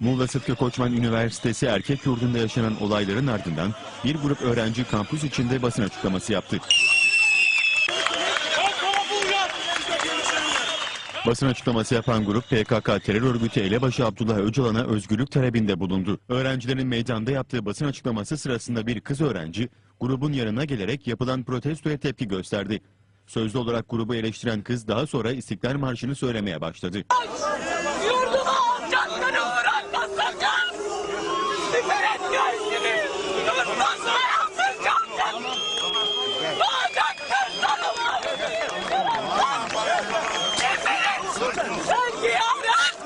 Muğla Sıtkı Koçman Üniversitesi erkek yurdunda yaşanan olayların ardından bir grup öğrenci kampüs içinde basın açıklaması yaptı. Basın açıklaması yapan grup PKK terör örgütü elebaşı Abdullah Öcalan'a özgürlük talebinde bulundu. Öğrencilerin meydanda yaptığı basın açıklaması sırasında bir kız öğrenci grubun yanına gelerek yapılan protestoya tepki gösterdi. Sözlü olarak grubu eleştiren kız daha sonra İstiklal Marşı'nı söylemeye başladı. Yurduma Doğacaktır sanıma. Siper et. Sen giyaret.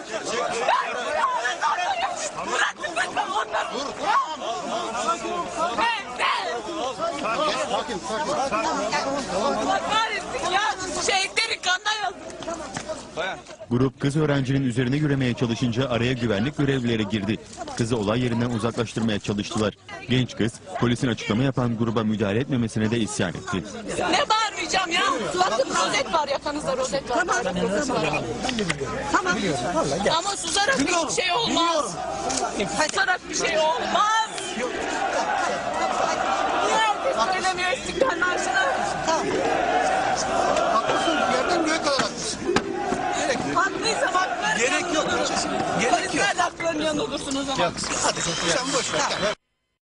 Ben giyaret adayım. Bırakın lütfen onları. Ben de. Allah kahretsin ya. Grup kız öğrencinin üzerine yürümeye çalışınca araya güvenlik görevlileri girdi. Kızı olay yerinden uzaklaştırmaya çalıştılar. Genç kız polisin açıklama yapan gruba müdahale etmemesine de isyan etti. Ne bağırmayacağım ya? Bakın rozet var yakanızda rozet var. Tamam. Tamam. Ama susarak bir şey olmaz. Susarak bir şey olmaz. Niye herkes söylemiyor İstiklal Marşı'nı? Haklısın. Gerek yok. Gerek yok. Polisler de haklarının yanında olursunuz ama. Hadi sen boş ver.